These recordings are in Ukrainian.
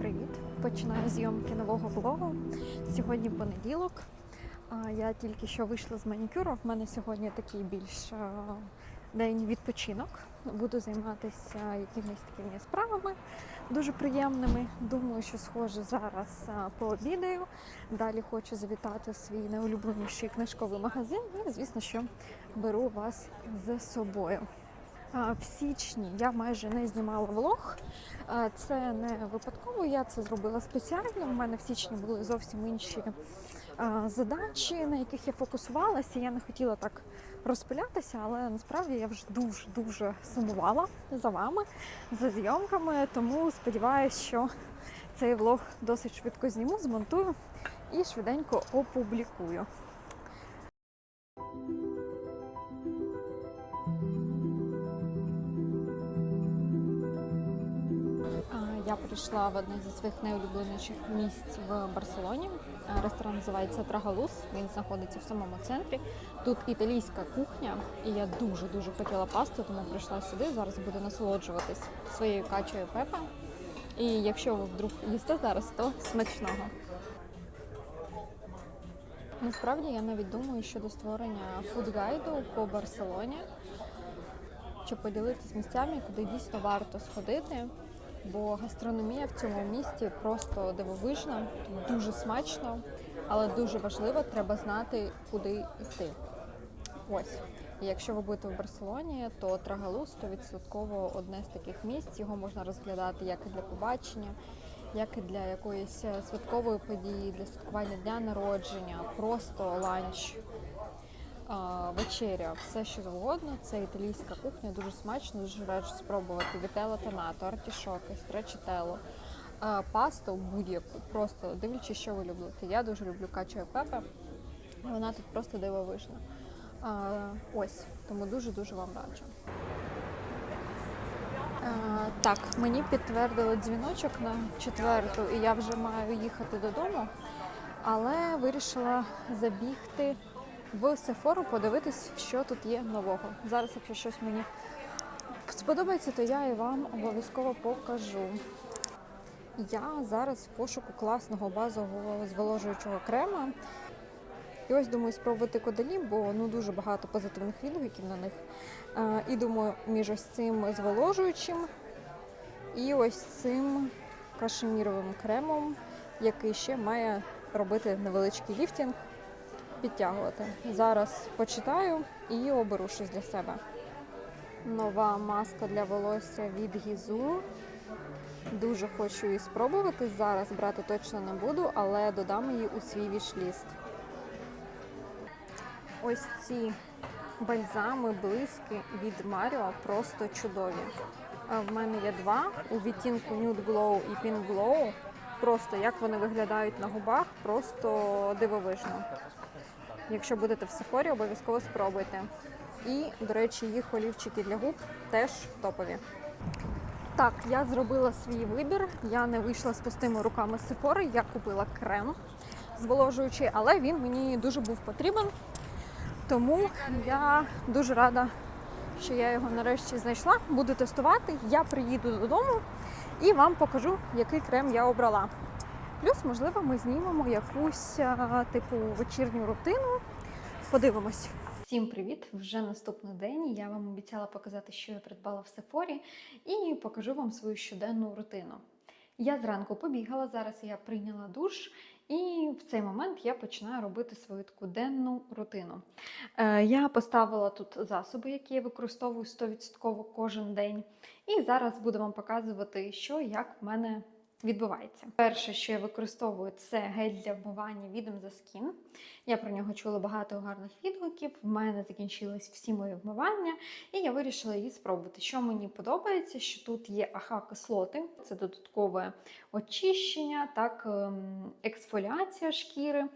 привіт! Починаю зйомки нового влогу. Сьогодні понеділок. Я тільки що вийшла з манікюру. В мене сьогодні такий більш день відпочинок. Буду займатися якимись такими справами дуже приємними. Думаю, що схоже зараз а, пообідаю. Далі хочу завітати в свій найулюбленіший книжковий магазин. І, звісно, що беру вас з собою. В січні я майже не знімала влог. Це не випадково, я це зробила спеціально. У мене в січні були зовсім інші задачі, на яких я фокусувалася. Я не хотіла так розпилятися, але насправді я вже дуже дуже сумувала за вами, за зйомками. Тому сподіваюся, що цей влог досить швидко зніму, змонтую і швиденько опублікую. Я прийшла в одне зі своїх найулюбленіших місць в Барселоні. Ресторан називається Трагалус. Він знаходиться в самому центрі. Тут італійська кухня, і я дуже дуже хотіла пасту, тому прийшла сюди. Зараз буду насолоджуватись своєю качею пепе. І якщо ви вдруг їсте зараз, то смачного. Насправді я навіть думаю щодо створення фудгайду по Барселоні, щоб поділитися місцями, куди дійсно варто сходити. Бо гастрономія в цьому місті просто дивовижна, дуже смачно, але дуже важливо, треба знати, куди йти. Ось. І якщо ви будете в Барселоні, то Трагалус 100% одне з таких місць. Його можна розглядати як і для побачення, як і для якоїсь е, святкової події, для святкування дня народження, просто ланч, вечеря, все що завгодно. Це італійська кухня, дуже смачно, дуже раджу спробувати вітело тонато, артішоки, стречитело, пасту будь-яку, просто дивлячись, що ви любите. Я дуже люблю качу пепе, вона тут просто дивовижна. Ось, тому дуже-дуже вам раджу. Так, мені підтвердили дзвіночок на четверту, і я вже маю їхати додому, але вирішила забігти в Сефору, подивитись, що тут є нового. Зараз, якщо щось мені сподобається, то я і вам обов'язково покажу. Я зараз в пошуку класного базового зволожуючого крема. І ось думаю спробувати кодалі, бо ну дуже багато позитивних відгуків на них. Е, і думаю, між ось цим зволожуючим і ось цим кашеміровим кремом, який ще має робити невеличкий ліфтінг, підтягувати. Зараз почитаю і оберу щось для себе. Нова маска для волосся від Гізу. Дуже хочу її спробувати. Зараз брати точно не буду, але додам її у свій вішліст. Ось ці бальзами, блиски від Маріо просто чудові. А В мене є два у відтінку Nude Glow і Pink Glow. Просто як вони виглядають на губах, просто дивовижно. Якщо будете в Сефорі, обов'язково спробуйте. І, до речі, їх олівчики для губ теж топові. Так, я зробила свій вибір. Я не вийшла з пустими руками Сефори. Я купила крем зволожуючий, але він мені дуже був потрібен. Тому я дуже рада, що я його нарешті знайшла. Буду тестувати. Я приїду додому і вам покажу, який крем я обрала. Плюс, можливо, ми знімемо якусь типу вечірню рутину. Подивимось. Всім привіт! Вже наступний день. Я вам обіцяла показати, що я придбала в Сефорі, і покажу вам свою щоденну рутину. Я зранку побігала, зараз я прийняла душ, і в цей момент я починаю робити свою таку денну рутину. Е, я поставила тут засоби, які я використовую 100% кожен день. І зараз буду вам показувати, що як в мене відбувається. Перше, що я використовую, це гель для вмивання від за Skin. Я про нього чула багато гарних відгуків. В мене закінчились всі мої вмивання, і я вирішила її спробувати. Що мені подобається, що тут є аха-кислоти, це додаткове очищення, так, ем, ексфоліація шкіри.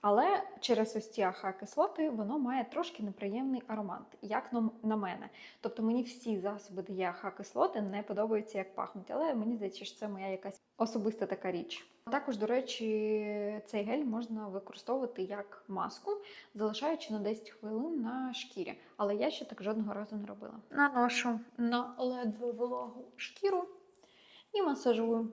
Але через ось ці АХ-кислоти воно має трошки неприємний аромат, як на- мене. Тобто мені всі засоби, де є АХ-кислоти, не подобаються, як пахнуть, але мені здається, що це моя якась особиста така річ. Також, до речі, цей гель можна використовувати як маску, залишаючи на 10 хвилин на шкірі. Але я ще так жодного разу не робила. Наношу на ледве вологу шкіру і масажую.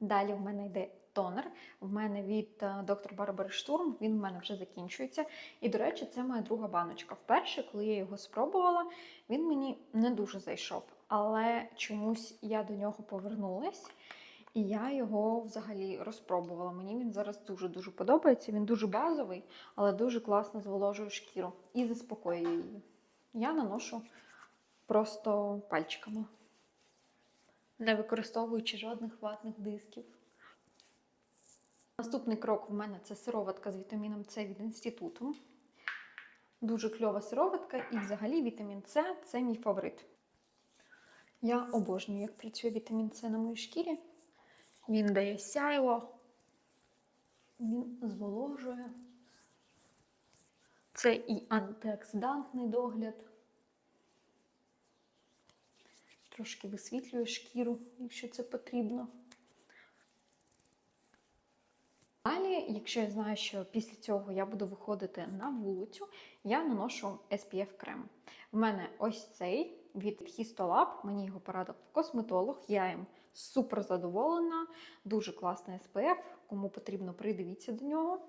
Далі в мене йде тонер. В мене від е, доктор Барбари Штурм. Він в мене вже закінчується. І, до речі, це моя друга баночка. Вперше, коли я його спробувала, він мені не дуже зайшов. Але чомусь я до нього повернулась. І я його взагалі розпробувала. Мені він зараз дуже-дуже подобається. Він дуже базовий, але дуже класно зволожує шкіру і заспокоює її. Я наношу просто пальчиками, не використовуючи жодних ватних дисків. Наступний крок в мене це сироватка з вітаміном С від інституту. Дуже кльова сироватка, і взагалі вітамін С це мій фаворит. Я обожнюю, як працює вітамін С на моїй шкірі. Він дає сяйво, він зволожує. Це і антиоксидантний догляд. Трошки висвітлює шкіру, якщо це потрібно. Далі, якщо я знаю, що після цього я буду виходити на вулицю, я наношу SPF крем. В мене ось цей від Histolab, мені його порадив косметолог, я їм супер задоволена, дуже класний SPF, кому потрібно, придивіться до нього.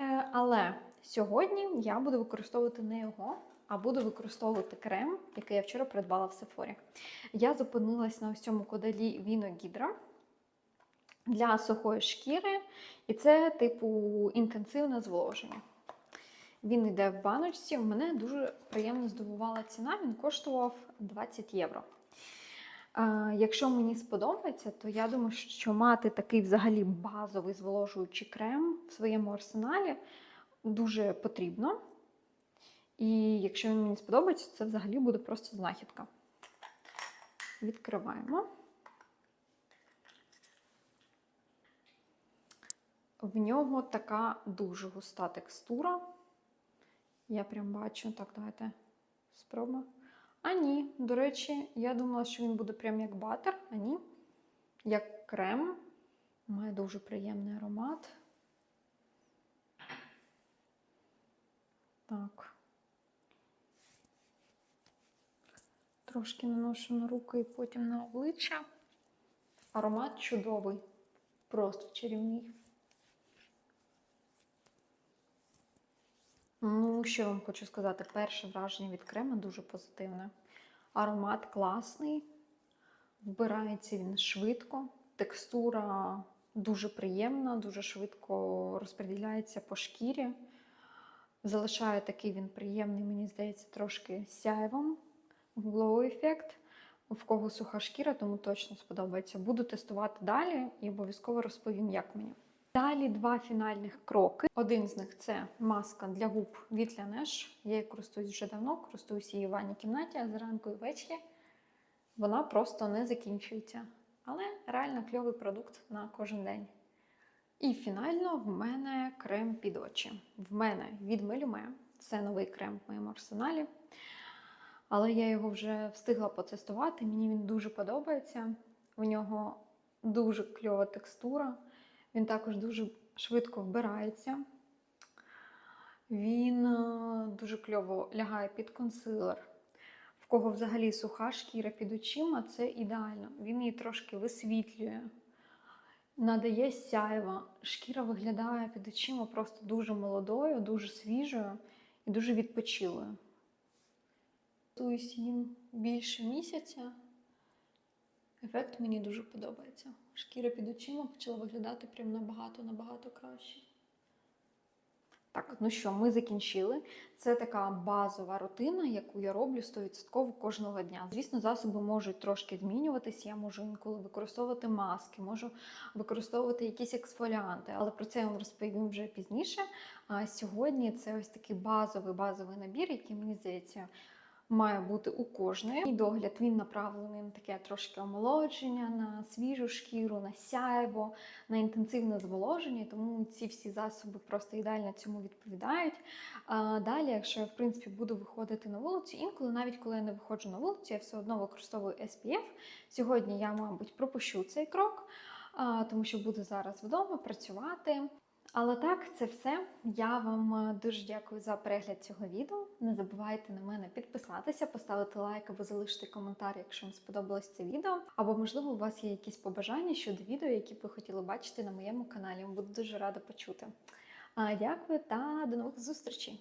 Е, Але сьогодні я буду використовувати не його, а буду використовувати крем, який я вчора придбала в Sephora. Я зупинилась на ось цьому кодалі Vino Gidra для сухої шкіри, і це, типу, інтенсивне зволоження. Він йде в баночці. Мене дуже приємно здивувала ціна, він коштував 20 євро. Якщо мені сподобається, то я думаю, що мати такий взагалі базовий зволожуючий крем в своєму арсеналі дуже потрібно. І якщо він мені сподобається, це взагалі буде просто знахідка. Відкриваємо. В нього така дуже густа текстура. Я прям бачу. Так, давайте спробуємо. А ні, до речі, я думала, що він буде прям як батер, а ні. Як крем. Має дуже приємний аромат. Так. Трошки наношу на руки і потім на обличчя. Аромат чудовий, просто чарівний. Ну, що вам хочу сказати, перше враження від крема дуже позитивне. Аромат класний, вбирається він швидко, текстура дуже приємна, дуже швидко розподіляється по шкірі. Залишає такий він приємний, мені здається, трошки сяйвом, glow ефект. В кого суха шкіра, тому точно сподобається. Буду тестувати далі і обов'язково розповім, як мені. Далі два фінальних кроки. Один з них це маска для губ від Laneige. Я її користуюсь вже давно, користуюсь її в ванній кімнаті, а зранку і ввечері вона просто не закінчується. Але реально кльовий продукт на кожен день. І фінально в мене крем під очі. В мене від Melume. Це новий крем в моєму арсеналі. Але я його вже встигла потестувати. Мені він дуже подобається. У нього дуже кльова текстура. Він також дуже швидко вбирається. Він е, дуже кльово лягає під консилер. В кого взагалі суха шкіра під очима, це ідеально. Він її трошки висвітлює, надає сяйва. Шкіра виглядає під очима просто дуже молодою, дуже свіжою і дуже відпочилою. Користуюсь їм більше місяця. Ефект мені дуже подобається. Шкіра під очима почала виглядати прям набагато-набагато краще. Так, ну що, ми закінчили. Це така базова рутина, яку я роблю 100% кожного дня. Звісно, засоби можуть трошки змінюватися. Я можу інколи використовувати маски, можу використовувати якісь ексфоліанти, але про це я вам розповім вже пізніше. А сьогодні це ось такий базовий базовий набір, який мені здається має бути у кожної. І догляд він направлений на таке трошки омолодження, на свіжу шкіру, на сяйво, на інтенсивне зволоження. Тому ці всі засоби просто ідеально цьому відповідають. Далі, якщо я в принципі буду виходити на вулицю, інколи, навіть коли я не виходжу на вулицю, я все одно використовую SPF. Сьогодні я, мабуть, пропущу цей крок, тому що буду зараз вдома працювати. Але так, це все. Я вам е, дуже дякую за перегляд цього відео. Не забувайте на мене підписатися, поставити лайк або залишити коментар, якщо вам сподобалось це відео. Або, можливо, у вас є якісь побажання щодо відео, які б ви хотіли бачити на моєму каналі. Буду дуже рада почути. Дякую та до нових зустрічей!